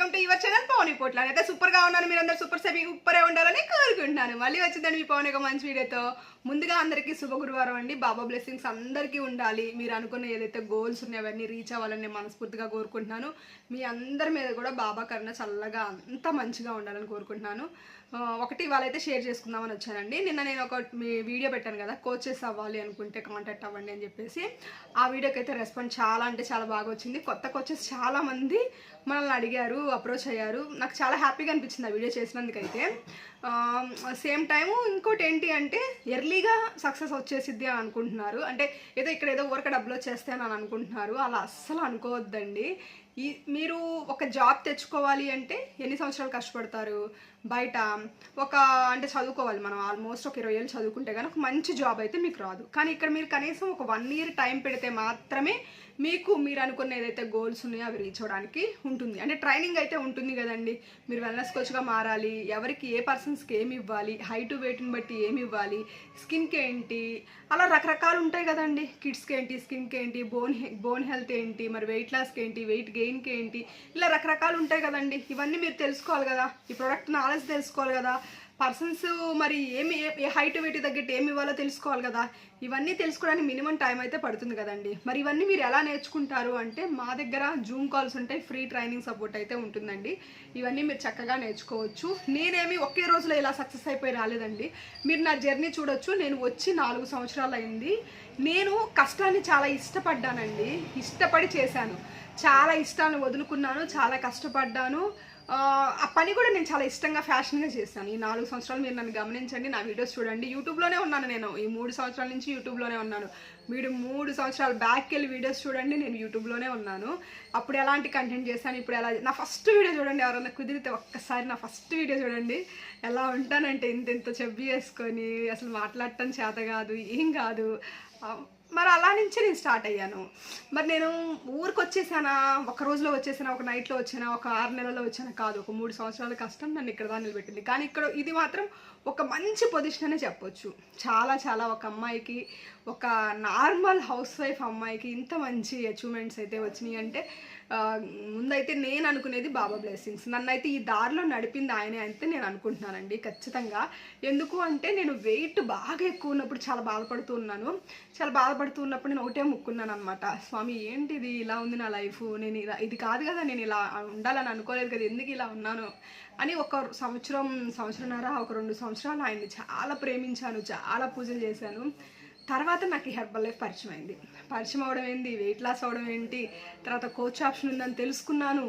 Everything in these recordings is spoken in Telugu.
Welcome to your channel Pavan Potla అయితే సూపర్గా ఉన్నాను మీరందరూ సూపర్ సేపీ ఉప్పరే ఉండాలని కోరుకుంటున్నాను. మళ్ళీ వచ్చిందండి మీ పవన్ ఒక మంచి వీడియోతో. ముందుగా అందరికీ శుభ గురువారం అండి. బాబా బ్లెస్సింగ్స్ అందరికీ ఉండాలి. మీరు అనుకున్న ఏదైతే గోల్స్ ఉన్నాయో అవన్నీ రీచ్ అవ్వాలని నేను మనస్ఫూర్తిగా కోరుకుంటున్నాను. మీ అందరి మీద కూడా బాబా కరుణ చల్లగా అంత మంచిగా ఉండాలని కోరుకుంటున్నాను. ఒకటి వాళ్ళైతే షేర్ చేసుకుందామని వచ్చానండి. నిన్న నేను ఒక మీ వీడియో పెట్టాను కదా కోచెస్ అవ్వాలి అనుకుంటే కాంటాక్ట్ అవ్వండి అని చెప్పేసి. ఆ వీడియోకి అయితే రెస్పాన్స్ చాలా అంటే చాలా బాగా వచ్చింది. కొత్త కోచెస్ చాలా మంది మనల్ని అడిగారు అప్రోచ్ అయ్యారు. నాకు చాలా హ్యాపీగా అనిపించింది ఆ వీడియో చేసినందుకైతే. సేమ్ టైము ఇంకోటి ఏంటి అంటే ఎర్లీగా సక్సెస్ వచ్చేసిద్ది అని అనుకుంటున్నారు. అంటే ఏదో ఇక్కడ ఏదో ఊరక డబ్బులు వచ్చేస్తే అని అనుకుంటున్నారు. అలా అస్సలు అనుకోవద్దండి. ఈ మీరు ఒక జాబ్ తెచ్చుకోవాలి అంటే ఎన్ని సంవత్సరాలు కష్టపడతారు? బయట ఒక అంటే చదువుకోవాలి మనం ఆల్మోస్ట్ ఒక ఇరవై ఏళ్ళు చదువుకుంటే కానీ ఒక మంచి జాబ్ అయితే మీకు రాదు. కానీ ఇక్కడ మీరు కనీసం ఒక వన్ ఇయర్ టైం పెడితే మాత్రమే మీకు మీరు అనుకున్న ఏదైతే గోల్స్ ఉన్నాయో అవి రీచ్ అవ్వడానికి ఉంటుంది. అంటే ట్రైనింగ్ అయితే ఉంటుంది కదండి. మీరు వెల్నెస్ కోచ్గా మారాలి ఎవరికి ఏ పర్సన్స్కి ఏమి ఇవ్వాలి హైట్ వెయిట్ని బట్టి ఏమి ఇవ్వాలి స్కిన్కి ఏంటి అలా రకరకాలు ఉంటాయి కదండి. కిడ్స్కి ఏంటి స్కిన్కి ఏంటి బోన్ బోన్ హెల్త్ ఏంటి మరి వెయిట్ లాస్కి ఏంటి వెయిట్ గెయిన్కి ఏంటి ఇలా రకరకాలు ఉంటాయి కదండి. ఇవన్నీ మీరు తెలుసుకోవాలి కదా. ఈ ప్రోడక్ట్ నాలెడ్జ్ తెలుసుకోవాలి కదా. పర్సన్స్ మరి ఏమి ఏ హైట్ వెయిట్ తగ్గట్టు ఏమి ఇవ్వాలో తెలుసుకోవాలి కదా. ఇవన్నీ తెలుసుకోవడానికి మినిమం టైం అయితే పడుతుంది కదండి. మరి ఇవన్నీ మీరు ఎలా నేర్చుకుంటారు అంటే మా దగ్గర జూమ్ కాల్స్ ఉంటాయి ఫ్రీ ట్రైనింగ్ సపోర్ట్ అయితే ఉంటుందండి. ఇవన్నీ మీరు చక్కగా నేర్చుకోవచ్చు. నేనేమి ఒకే రోజులో ఇలా సక్సెస్ అయిపోయి రాలేదండి. మీరు నా జర్నీ చూడొచ్చు. నేను వచ్చి నాలుగు సంవత్సరాలు అయింది. నేను కష్టాన్ని చాలా ఇష్టపడ్డానండి. ఇష్టపడి చేశాను. చాలా ఇష్టాన్ని వదులుకున్నాను. చాలా కష్టపడ్డాను. ఆ, పని కూడా నేను చాలా ఇష్టంగా ఫ్యాషన్గా చేశాను. ఈ నాలుగు సంవత్సరాలు మీరు నన్ను గమనించండి నా వీడియోస్ చూడండి. యూట్యూబ్లోనే ఉన్నాను నేను. ఈ మూడు సంవత్సరాల నుంచి యూట్యూబ్లోనే ఉన్నాను. మీరు మూడు సంవత్సరాలు బ్యాక్ వెళ్ళి వీడియోస్ చూడండి నేను యూట్యూబ్లోనే ఉన్నాను. అప్పుడు ఎలాంటి కంటెంట్ చేశాను ఇప్పుడు ఎలా నా ఫస్ట్ వీడియో చూడండి ఎవరైనా కుదిరితే ఒక్కసారి నా ఫస్ట్ వీడియో చూడండి. ఎలా ఉంటానంటే ఇంత ఇంత చెబ్బి వేసుకొని అసలు మాట్లాడటం చేత కాదు ఏం కాదు. మరి అలా నుంచి నేను స్టార్ట్ అయ్యాను. మరి నేను ఊరికి వచ్చేసానా ఒక రోజులో వచ్చేసానా? ఒక నైట్లో వచ్చానా? ఒక ఆరు నెలల్లో వచ్చానా? కాదు ఒక మూడు సంవత్సరాల కష్టం నన్ను ఇక్కడ దాన్ని నిలబెట్టింది కానీ ఇక్కడ ఇది మాత్రం ఒక మంచి పొజిషన్ అనే చెప్పొచ్చు. చాలా చాలా ఒక అమ్మాయికి ఒక నార్మల్ హౌస్ వైఫ్ అమ్మాయికి ఇంత మంచి అచీవ్మెంట్స్ అయితే వచ్చినాయి. అంటే ముందైతే నేను అనుకునేది బాబా బ్లెస్సింగ్స్. నన్నైతే ఈ దారిలో నడిపింది ఆయనే అయితే నేను అనుకుంటున్నానండి ఖచ్చితంగా. ఎందుకు అంటే నేను వెయిట్ బాగా ఎక్కువ ఉన్నప్పుడు చాలా బాధపడుతూ ఉన్నాను. చాలా బాధపడుతూ ఉన్నప్పుడు నేను ఒకటే ముక్కున్నాను అనమాట స్వామి ఏంటిది ఇలా ఉంది నా లైఫ్. నేను ఇలా ఇది కాదు కదా నేను ఇలా ఉండాలని అనుకోలేదు కదా ఎందుకు ఇలా ఉన్నాను? అని ఒక సంవత్సరం సంవత్సరంన్నర ఒక రెండు సంవత్సరాలు ఆయన్ని చాలా ప్రేమించాను చాలా పూజలు చేశాను. తర్వాత నాకు ఈ హెర్బల్ లైఫ్ పరిచయం అయింది పరిచయం అవడం ఏంటి వెయిట్ లాస్ అవడం ఏంటి? తర్వాత కోచ్ ఆప్షన్ ఉందని తెలుసుకున్నాను.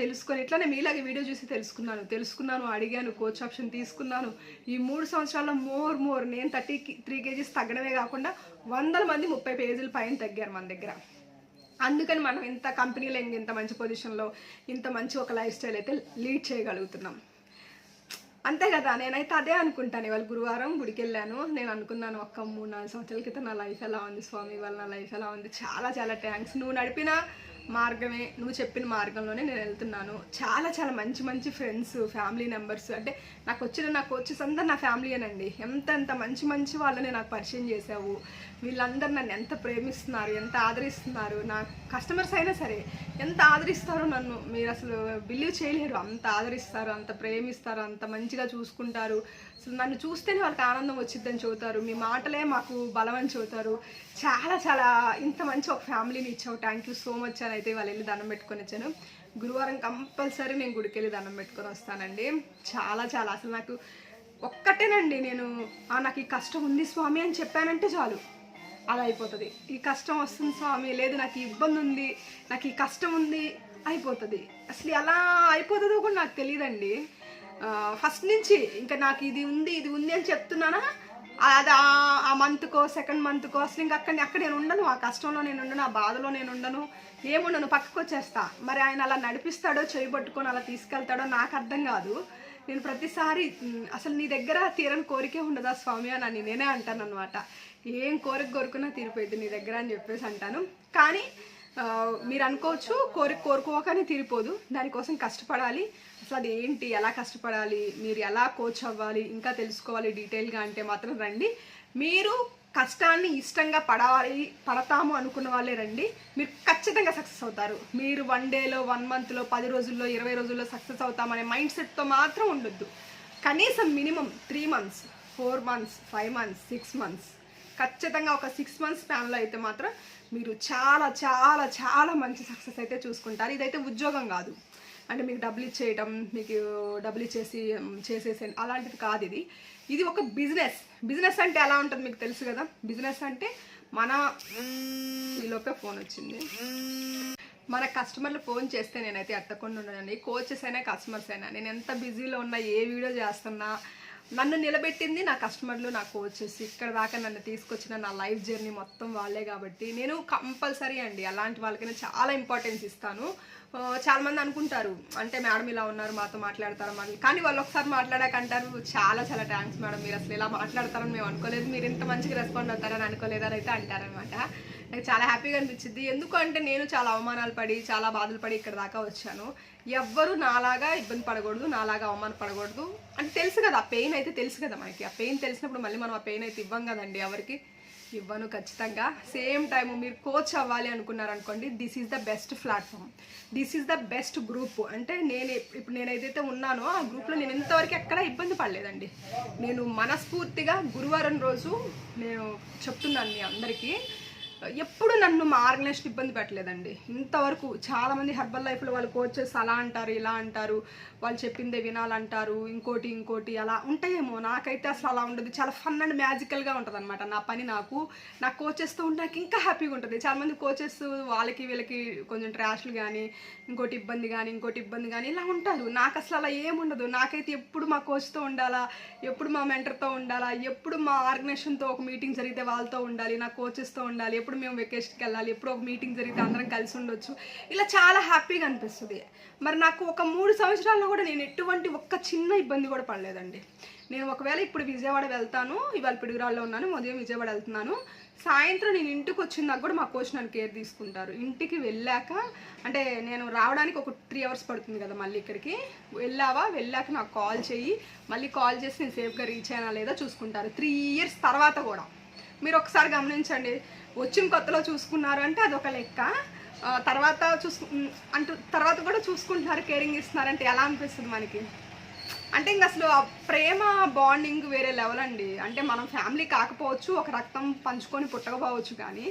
తెలుసుకొని ఇట్లానే మీలాగే వీడియో చూసి తెలుసుకున్నాను. తెలుసుకున్నాను అడిగాను కోచ్ ఆప్షన్ తీసుకున్నాను. ఈ మూడు సంవత్సరాల్లో మోర్ మోర్ నేను థర్టీ త్రీ కేజీస్ తగ్గడమే కాకుండా వందల మంది ముప్పై పేజీల పైన తగ్గారు మన దగ్గర. అందుకని మనం ఇంత కంపెనీలో ఇంత మంచి పొజిషన్లో ఇంత మంచి ఒక లైఫ్ స్టైల్ అయితే లీడ్ చేయగలుగుతున్నాం. అంతే కదా నేనైతే అదే అనుకుంటాను. ఇవాళ గురువారం గుడికి వెళ్ళాను నేను అనుకున్నాను ఒక్క మూడు నాలుగు సంవత్సరాల క్రితం నా లైఫ్ ఎలా ఉంది స్వామి? ఇవాళ నా లైఫ్ ఎలా ఉంది? చాలా చాలా థ్యాంక్స్ నువ్వు నడిపిన మార్గమే నువ్వు చెప్పిన మార్గంలోనే నేను వెళ్తున్నాను. చాలా చాలా మంచి మంచి ఫ్రెండ్స్ ఫ్యామిలీ మెంబర్స్ అంటే నాకు వచ్చిన నా కోచెస్ అందరు నా ఫ్యామిలీయేనండి ఎంత ఎంత మంచి మంచి వాళ్ళని నాకు పరిచయం చేసావు వీళ్ళందరూ నన్ను ఎంత ప్రేమిస్తున్నారు ఎంత ఆదరిస్తున్నారు నా కస్టమర్స్ అయినా సరే ఎంత ఆదరిస్తారో నన్ను మీరు అసలు బిలీవ్ చేయలేరు. అంత ఆదరిస్తారు అంత ప్రేమిస్తారు అంత మంచిగా చూసుకుంటారు. అసలు నన్ను చూస్తేనే వాళ్ళకి ఆనందం వచ్చిద్దని చెబుతారు. మీ మాటలే మాకు బలం అని చెబుతారు. చాలా చాలా ఇంత మంచి ఒక ఫ్యామిలీని ఇచ్చావు. థ్యాంక్ యూ సో మచ్ అని అయితే వాళ్ళు వెళ్ళి దండం పెట్టుకొని వచ్చాను. గురువారం కంపల్సరీ నేను గుడికి వెళ్ళి దండం పెట్టుకొని వస్తానండి. చాలా చాలా. అసలు నాకు ఒక్కటేనండి నేను "ఆ, నాకు ఈ కష్టం ఉంది స్వామి అని చెప్పానంటే చాలు. అలా అయిపోతుంది. ఈ కష్టం వస్తుంది స్వామి లేదు నాకు ఈ ఇబ్బంది ఉంది నాకు ఈ కష్టం ఉంది అయిపోతుంది. అసలు ఎలా అయిపోతుందో కూడా నాకు తెలియదండి ఫస్ట్ నుంచి ఇంకా నాకు ఇది ఉంది ఇది ఉంది అని చెప్తున్నానా? అది ఆ- మంత్కో సెకండ్ మంత్కో అసలు ఇంకా అక్కడ అక్కడ నేను ఉండను. ఆ కష్టంలో నేను ఉండను ఆ బాధలో నేను ఉండను. ఏముండను పక్కకు వచ్చేస్తా. మరి ఆయన అలా నడిపిస్తాడో చేయి పట్టుకొని అలా తీసుకెళ్తాడో నాకు అర్థం కాదు. నేను ప్రతిసారి అసలు నీ దగ్గర తీరని కోరికే ఉండదా స్వామి అని అని నేనే అంటాను అనమాట ఏం కోరిక కోరుకున్నా తీరిపోయింది నీ దగ్గర అని చెప్పేసి అంటాను. కానీ మీరు అనుకోవచ్చు కోరిక కోరుకోకనే తీరిపోదు. దానికోసం కష్టపడాలి. అసలు అది ఏంటి? ఎలా కష్టపడాలి? మీరు ఎలా కోచ్ అవ్వాలి? ఇంకా తెలుసుకోవాలి డీటెయిల్గా అంటే మాత్రం రండి. మీరు కష్టాన్ని ఇష్టంగా పడాలి పడతాము అనుకున్న వాళ్ళే రండి. మీరు ఖచ్చితంగా సక్సెస్ అవుతారు. మీరు వన్ డేలో వన్ మంత్లో పది రోజుల్లో ఇరవై రోజుల్లో సక్సెస్ అవుతామనే మైండ్ సెట్తో మాత్రం ఉండొద్దు. కనీసం minimum three months four months five months six months ఖచ్చితంగా ఒక సిక్స్ మంత్స్ స్పాన్లో అయితే మాత్రం మీరు చాలా చాలా చాలా మంచి సక్సెస్ అయితే చూసుకుంటారు. ఇదైతే ఉద్యోగం కాదు. అంటే మీకు డబ్బులు ఇచ్చేయటం మీకు డబ్బులు ఇచ్చేసి ఉమ్, చేసేసే అలాంటిది కాదు ఇది. ఇది ఒక బిజినెస్ బిజినెస్ అంటే ఎలా ఉంటుంది మీకు తెలుసు కదా? బిజినెస్ అంటే మన ఈలోపే ఫోన్ వచ్చింది. మన కస్టమర్లు ఫోన్ చేస్తే నేనైతే ఎత్తకుండా ఉండనండి. కోచెస్ అయినా కస్టమర్స్ అయినా నేను ఎంత బిజీలో ఉన్నా ఏ వీడియో చేస్తున్నా నన్ను నిలబెట్టింది నా కస్టమర్లు నా కోచెస్. ఇక్కడ దాకా నన్ను తీసుకొచ్చిన నా లైఫ్ జర్నీ మొత్తం వాళ్ళే కాబట్టి నేను కంపల్సరీ అండి అలాంటి వాళ్ళకైనా చాలా ఇంపార్టెన్స్ ఇస్తాను. చాలామంది అనుకుంటారు అంటే మేడం ఇలా ఉన్నారు మాతో మాట్లాడతారు మళ్ళీ కానీ వాళ్ళు ఒకసారి మాట్లాడాక అంటారు చాలా చాలా థ్యాంక్స్ మేడం. మీరు అసలు ఇలా మాట్లాడతారని మేము అనుకోలేదు. మీరు ఇంత మంచిగా రెస్పాండ్ అవుతారని అనుకోలేదని అయితే అంటారనమాట నాకు చాలా హ్యాపీగా అనిపించింది. ఎందుకు అంటే నేను చాలా అవమానాలు పడి చాలా బాధలు పడి ఇక్కడ దాకా వచ్చాను. ఎవ్వరు నాలాగా ఇబ్బంది పడకూడదు నాలాగా అవమాన పడకూడదు. అంటే తెలుసు కదా ఆ పెయిన్ అయితే తెలుసు కదా మనకి. ఆ పెయిన్ తెలిసినప్పుడు మళ్ళీ మనం ఆ పెయిన్ అయితే ఇవ్వం కదండి ఎవరికి? ఇవ్వను ఖచ్చితంగా. సేమ్ టైం మీరు కోచ్ అవ్వాలి అనుకున్నారనుకోండి this is the best platform this is the best group అంటే నేను ఇప్పుడు నేను ఏదైతే ఉన్నానో ఆ గ్రూప్లో నేను ఇంతవరకు ఎక్కడ ఇబ్బంది పడలేదండి. నేను మనస్ఫూర్తిగా గురువారం రోజు నేను చెప్తున్నాను మీ అందరికీ. ఎప్పుడు నన్ను మా ఆర్గనైజేషన్ ఇబ్బంది పెట్టలేదండి. ఇంతవరకు చాలామంది హెర్బల్ లైఫ్లో వాళ్ళు కోచెస్ అలా అంటారు ఇలా అంటారు వాళ్ళు చెప్పిందే వినాలంటారు ఇంకోటి ఇంకోటి అలా ఉంటాయేమో. నాకైతే అసలు అలా ఉండదు. చాలా ఫన్ అండ్ మ్యాజికల్గా ఉంటుంది అనమాట నా పని నాకు. నా కోచెస్తో ఉంటే నాకు ఇంకా హ్యాపీగా ఉంటుంది. చాలామంది కోచెస్ వాళ్ళకి వీళ్ళకి కొంచెం ట్రాష్లు కానీ ఇంకోటి ఇబ్బంది కానీ ఇంకోటి ఇబ్బంది కానీ ఇలా ఉంటారు. నాకు అసలు అలా ఏముండదు నాకైతే ఎప్పుడు మా కోచ్తో ఉండాలా ఎప్పుడు మా మెంటర్తో ఉండాలా ఎప్పుడు మా ఆర్గనైజేషన్తో ఒక మీటింగ్ జరిగితే వాళ్ళతో ఉండాలి నా కోచెస్తో ఉండాలి ఎప్పుడు మేము వెకేషన్కి వెళ్ళాలి ఎప్పుడు ఒక మీటింగ్ జరిగితే అందరం కలిసి ఉండొచ్చు. ఇలా చాలా హ్యాపీగా అనిపిస్తుంది. మరి నాకు ఒక మూడు సంవత్సరాల్లో కూడా నేను ఎటువంటి ఒక్క చిన్న ఇబ్బంది కూడా పడలేదండి. నేను ఒకవేళ ఇప్పుడు విజయవాడ వెళ్తాను ఇవాళ పిడుగురాల్లో ఉన్నాను ఉదయం విజయవాడ వెళ్తున్నాను. సాయంత్రం నేను ఇంటికి వచ్చిందాక కూడా మా కోచ్ నన్ను కేర్ తీసుకుంటారు. ఇంటికి వెళ్ళాక అంటే నేను రావడానికి ఒక త్రీ అవర్స్ పడుతుంది కదా మళ్ళీ ఇక్కడికి. వెళ్ళావా? వెళ్ళాక నాకు కాల్ చేయి. మళ్ళీ కాల్ చేసి నేను సేఫ్గా రీచ్ అయినా లేదా చూసుకుంటారు. త్రీ ఇయర్స్ తర్వాత కూడా. మీరు ఒకసారి గమనించండి. వచ్చిన కొత్తలో చూసుకున్నారు అంటే అదొక లెక్క. తర్వాత చూసు అంటూ తర్వాత కూడా చూసుకుంటున్నారు కేరింగ్ ఇస్తున్నారంటే ఎలా అనిపిస్తుంది మనకి? అంటే ఇంక అసలు ఆ ప్రేమ బాండింగ్ వేరే లెవెల్ అండి. అంటే మనం ఫ్యామిలీ కాకపోవచ్చు ఒక రక్తం పంచుకొని పుట్టకపోవచ్చు కానీ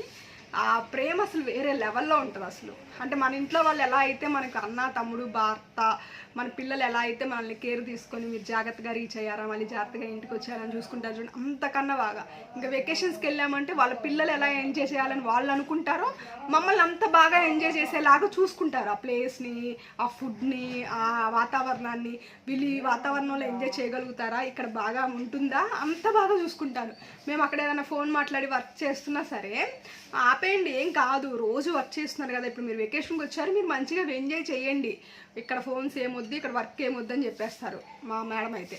ఆ ప్రేమ అసలు వేరే లెవెల్లో ఉంటుంది అసలు. అంటే మన ఇంట్లో వాళ్ళు ఎలా అయితే మనకు అన్న తమ్ముడు భర్త మన పిల్లలు ఎలా అయితే మనల్ని కేర్ తీసుకొని మీరు జాగ్రత్తగా రీచ్ అయ్యారా మళ్ళీ జాగ్రత్తగా ఇంటికి వచ్చారని చూసుకుంటారు చూడండి అంతకన్నా బాగా. ఇంకా వెకేషన్స్కి వెళ్ళామంటే వాళ్ళ పిల్లలు ఎలా ఎంజాయ్ చేయాలని వాళ్ళు అనుకుంటారో మమ్మల్ని అంత బాగా ఎంజాయ్ చేసేలాగా చూసుకుంటారు. ఆ ప్లేస్ని ఆ ఫుడ్ని ఆ వాతావరణాన్ని వీళ్ళు ఈ వాతావరణంలో ఎంజాయ్ చేయగలుగుతారా ఇక్కడ బాగా ఉంటుందా అంత బాగా చూసుకుంటారు. మేము అక్కడ ఏదైనా ఫోన్ మాట్లాడి వర్క్ చేస్తున్నా సరే ఆపేయండి. ఏం కాదు రోజు వర్క్ చేస్తున్నారు కదా ఇప్పుడు మీరు వెకేషన్కి వచ్చారు మీరు మంచిగా ఎంజాయ్ చేయండి. ఇక్కడ ఫోన్స్ ఏమొద్దు ఇక్కడ వర్క్ ఏమొద్దు అని చెప్పేస్తారు మా మేడం అయితే.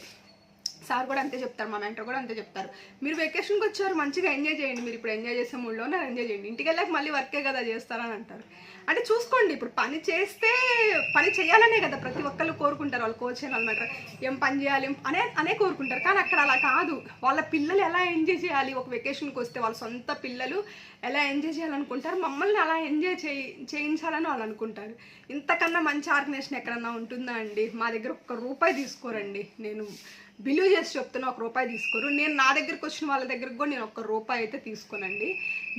సార్ కూడా అంతే చెప్తారు మా మెంటర్ కూడా అంతే చెప్తారు. మీరు వెకేషన్కి వచ్చారు మంచిగా ఎంజాయ్ చేయండి. మీరు ఇప్పుడు ఎంజాయ్ చేసే మూడ్లో ఉన్నారు ఎంజాయ్ చేయండి. ఇంటికి వెళ్ళాక మళ్ళీ వర్కే కదా చేస్తారని అంటారు. అంటే చూసుకోండి ఇప్పుడు పని చేస్తే పని చేయాలనే కదా ప్రతి ఒక్కళ్ళు కోరుకుంటారు. వాళ్ళు కోచ్ అనమాట ఏం పని చేయాలి అనే అనే కోరుకుంటారు. కానీ అక్కడ అలా కాదు. వాళ్ళ పిల్లలు ఎలా ఎంజాయ్ చేయాలి? ఒక వెకేషన్కి వస్తే వాళ్ళ సొంత పిల్లలు ఎలా ఎంజాయ్ చేయాలనుకుంటారు? మమ్మల్ని అలా ఎంజాయ్ చేయి చేయించాలని వాళ్ళు అనుకుంటారు. ఇంతకన్నా మంచి ఆర్గనైజేషన్ ఎక్కడన్నా ఉంటుందా అండి? మా దగ్గర ఒక్క రూపాయి తీసుకోరండి. నేను బిలీవ్ చేసి చెప్తున్నా ఒక రూపాయి తీసుకోరు. నేను నా దగ్గరికి వచ్చిన వాళ్ళ దగ్గరకు కూడా నేను ఒక్క రూపాయి అయితే తీసుకోనండి.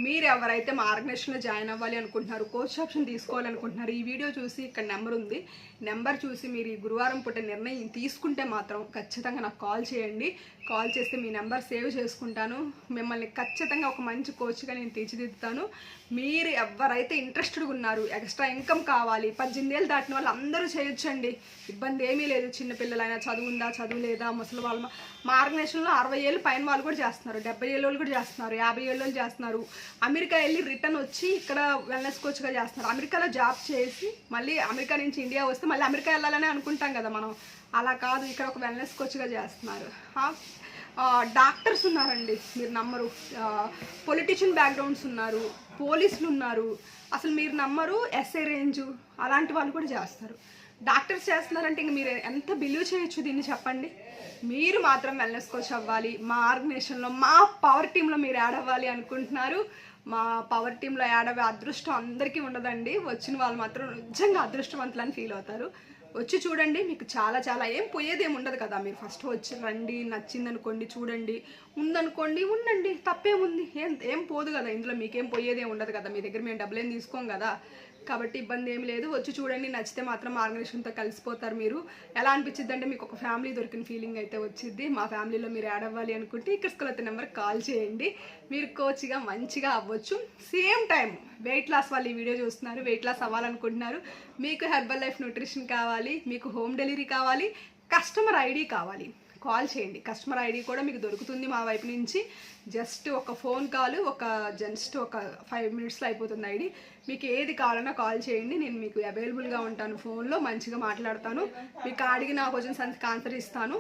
మీరు ఎవరైతే మా ఆర్గనైజేషన్లో జాయిన్ అవ్వాలి అనుకుంటున్నారు కోచ్ ఆప్షన్ తీసుకోవాలనుకుంటున్నారు ఈ వీడియో చూసి ఇక్కడ నెంబర్ ఉంది. నెంబర్ చూసి మీరు ఈ గురువారం పూట నిర్ణయం తీసుకుంటే మాత్రం ఖచ్చితంగా నాకు కాల్ చేయండి. కాల్ చేస్తే మీ నెంబర్ సేవ్ చేసుకుంటాను. మిమ్మల్ని ఖచ్చితంగా ఒక మంచి కోచ్గా నేను తీర్చిదిద్దుతాను. మీరు ఎవరైతే ఇంట్రెస్టెడ్గా ఉన్నారు ఎక్స్ట్రా ఇన్కమ్ కావాలి పద్దెనిమిది ఏళ్ళు దాటిన వాళ్ళు అందరూ చేయొచ్చండి. ఇబ్బంది ఏమీ లేదు. చిన్నపిల్లలైనా చదువుందా చదువు లేదా ముసలి వాళ్ళు మార్గనేషన్లో అరవై ఏళ్ళు పైన వాళ్ళు కూడా చేస్తున్నారు. డెబ్బై ఏళ్ళు వాళ్ళు కూడా చేస్తున్నారు. యాభై ఏళ్ళు వాళ్ళు చేస్తున్నారు. అమెరికా వెళ్ళి రిటర్న్ వచ్చి ఇక్కడ వెల్నెస్ కోచ్గా చేస్తున్నారు. అమెరికాలో జాబ్ చేసి మళ్ళీ అమెరికా నుంచి ఇండియా వస్తే మళ్ళీ అమెరికా వెళ్ళాలని అనుకుంటాం కదా మనం. అలా కాదు ఇక్కడ ఒక వెల్నెస్ కోచ్గా చేస్తున్నారు. డాక్టర్స్ ఉన్నారండి మీరు నమ్మరు. పొలిటీషియన్ బ్యాక్గ్రౌండ్స్ ఉన్నారు పోలీసులు ఉన్నారు. అసలు మీరు నమ్మరు ఎస్ఐ రేంజ్ అలాంటి వాళ్ళు కూడా చేస్తారు. డాక్టర్స్ చేస్తున్నారంటే ఇంక మీరు ఎంత బిలీవ్ చేయొచ్చు దీన్ని చెప్పండి? మీరు మాత్రం వెల్నెస్ కోచ్ అవ్వాలి. మా ఆర్గనైజేషన్లో మా పవర్ టీంలో మీరు యాడ్ అవ్వాలి అనుకుంటున్నారు. మా పవర్ టీంలో యాడ్ అవ్వే అదృష్టం అందరికీ ఉండదండి. వచ్చిన వాళ్ళు మాత్రం నిజంగా అదృష్టవంతులని ఫీల్ అవుతారు. వచ్చి చూడండి మీకు చాలా చాలా ఏం పోయేది ఏమి ఉండదు కదా. మీరు ఫస్ట్ వచ్చి రండి నచ్చిందనుకోండి చూడండి. ఉందనుకోండి ఉండండి. తప్పేముంది? ఏం ఏం పోదు కదా. ఇందులో మీకేం పోయేది ఉండదు కదా. మీ దగ్గర మేము డబ్బులు ఏం తీసుకోం కదా. కాబట్టి ఇబ్బంది ఏమి లేదు. వచ్చి చూడండి నచ్చితే మాత్రం ఆర్గనైజేషన్తో కలిసిపోతారు మీరు. ఎలా అనిపించింది అంటే మీకు ఒక ఫ్యామిలీ దొరికిన ఫీలింగ్ అయితే వచ్చింది మా ఫ్యామిలీలో మీరు యాడ్ అవ్వాలి అనుకుంటే ఇక్కడ స్కూల్ నెంబర్ కాల్ చేయండి. మీరు కోచ్గా మంచిగా అవ్వచ్చు. సేమ్ టైం వెయిట్ లాస్ వాళ్ళు ఈ వీడియో చూస్తున్నారు వెయిట్ లాస్ అవ్వాలనుకుంటున్నారు. మీకు హెర్బల్ లైఫ్ న్యూట్రిషన్ కావాలి మీకు హోమ్ డెలివరీ కావాలి కస్టమర్ ఐడి కావాలి. కాల్ చేయండి. కస్టమర్ ఐడి కూడా మీకు దొరుకుతుంది మా వైపు నుంచి. జస్ట్ ఒక ఫోన్ కాల్ ఒక జస్ట్ ఒక ఫైవ్ మినిట్స్లో అయిపోతుంది ఐడి. మీకు ఏది కావాలన్నా కాల్ చేయండి. నేను మీకు అవైలబుల్గా ఉంటాను ఫోన్లో మంచిగా మాట్లాడతాను. మీకు అడిగిన క్వశ్చన్స్ అంతకు ఆన్సర్ ఇస్తాను.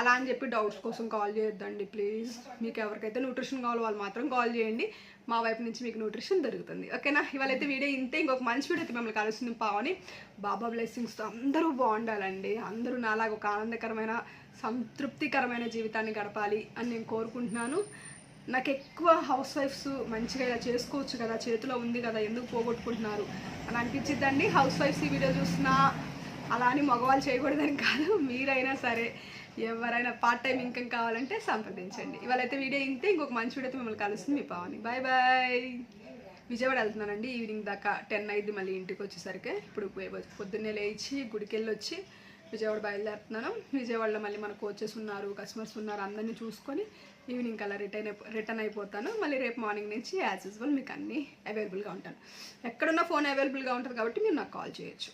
అలా అని చెప్పి డౌట్స్ కోసం కాల్ చేయొద్దండి ప్లీజ్ మీకు ఎవరికైతే న్యూట్రిషన్ కావాలో వాళ్ళు మాత్రం కాల్ చేయండి. మా వైపు నుంచి మీకు న్యూట్రిషన్ దొరుకుతుంది. ఓకేనా ఇవాళైతే వీడియో ఇంతే. ఇంకొక మంచి వీడియో అయితే మిమ్మల్ని కలుస్తుంది పావని. బాబా బ్లెస్సింగ్స్తో అందరూ బాగుండాలండి. అందరూ నాలాగా ఒక ఆనందకరమైన సంతృప్తికరమైన జీవితాన్ని గడపాలి అని నేను కోరుకుంటున్నాను. నాకు ఎక్కువ హౌస్ వైఫ్స్ మంచిగా ఇలా చేసుకోవచ్చు కదా చేతిలో ఉంది కదా ఎందుకు పోగొట్టుకుంటున్నారు అని అనిపించిద్దండి. హౌస్ వైఫ్స్ ఈ వీడియో చూసినా అలా అని మగవాళ్ళు చేయకూడదని కాదు మీరైనా సరే ఎవరైనా పార్ట్ టైం ఇన్కమ్ కావాలంటే సంప్రదించండి. ఇవాళైతే వీడియో ఇంతే ఇంకొక మంచి వీడియోతో మిమ్మల్ని కలుస్తుంది మీ పావని. బాయ్ బాయ్ విజయవాడ వెళ్తున్నానండి ఈవినింగ్ దాకా టెన్ అయింది మళ్ళీ ఇంటికి వచ్చేసరికి. ఇప్పుడు పొద్దున్నే లేచి గుడికి వెళ్ళి వచ్చి విజయవాడ బయలుదేరుతున్నాను విజయవాడలో మళ్ళీ మన కోచెస్ ఉన్నారు కస్టమర్స్ ఉన్నారు అందరినీ చూసుకొని ఈవినింగ్ కల్లా రిటర్న్ అయిపో రిటర్న్ అయిపోతాను. మళ్ళీ రేపు మార్నింగ్ నుంచి యాజ్ యూజువల్ మీకు అన్నీ అవైలబుల్గా ఉంటాను. ఎక్కడున్న ఫోన్ అవైలబుల్గా ఉంటుంది కాబట్టి మీరు నాకు కాల్ చేయొచ్చు.